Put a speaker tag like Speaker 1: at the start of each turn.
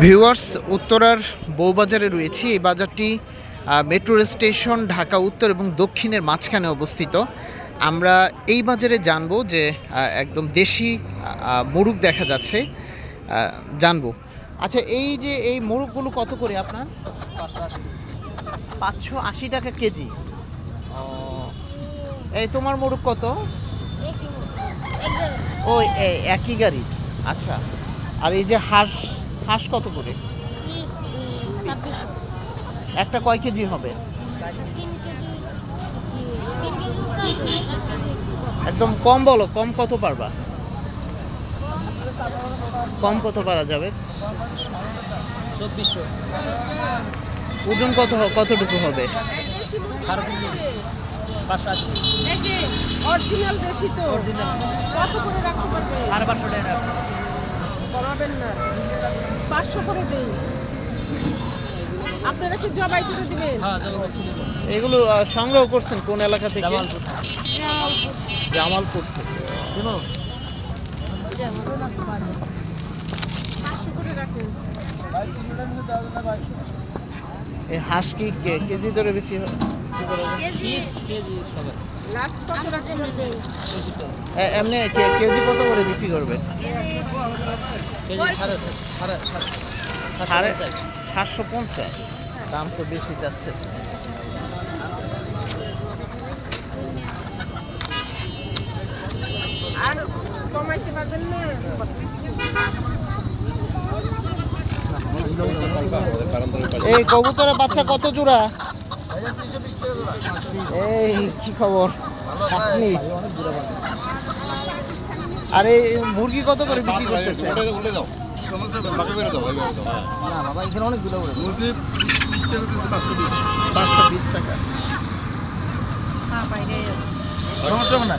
Speaker 1: Viewers উত্তরার বউবাজারে রয়েছি এই বাজারটি মেট্রো রেল স্টেশন ঢাকা উত্তর এবং দক্ষিণের মাঝখানে অবস্থিত। আমরা এই বাজারে জানব যে একদম দেশি মোরগ দেখা যাচ্ছে। জানব। আচ্ছা এই যে এই মোরগগুলো কত করে আপনার? পাঁচশো আশি। টাকা কেজি। এই তোমার মোরগ কত? ওই এ- একই গাড়ি আচ্ছা। আর এই যে হাঁস? হাঁস কত করে? একটা কয় কেজি হবে? একদম কম বলো কম কত পারবা? কম কত পারা যাবে? ওজন কত কতটুকু হবে?
Speaker 2: অরিজিনাল দেশি তো। কত করে রাখতে পারবে?
Speaker 3: সাড়ে পাঁচশো টাকা
Speaker 2: কমাবেন না। পাঁচশো করে দেই আপনারা কি জবাই করে দিবেন?
Speaker 3: হ্যাঁ
Speaker 1: এগুলো সংগ্রহ করছেন কোন এলাকা থেকে?
Speaker 3: জামালপুর
Speaker 1: জামালপুর থেকে।
Speaker 3: দেবো
Speaker 2: পাঁচশো করে রাখুন।
Speaker 1: এই হাঁস কি কে- কেজি ধরে বিক্রি হয়? এমনি কেজি কত করে বিক্রি করবে?
Speaker 3: সাড়ে।
Speaker 1: সাতশো পঞ্চাশ? দাম তো বেশি যাচ্ছে।
Speaker 2: আর কমাইতে পারবেন না?
Speaker 1: এই কবুতরের বাচ্চা কত জোড়া? এই কি খবর? আপনি? আরে মুরগি কত করে বিক্রি করতেছে না বাবা এখানে অনেকগুলো করে। পাঁচশো বিশ। টাকা।
Speaker 3: সমস্যা হবে না?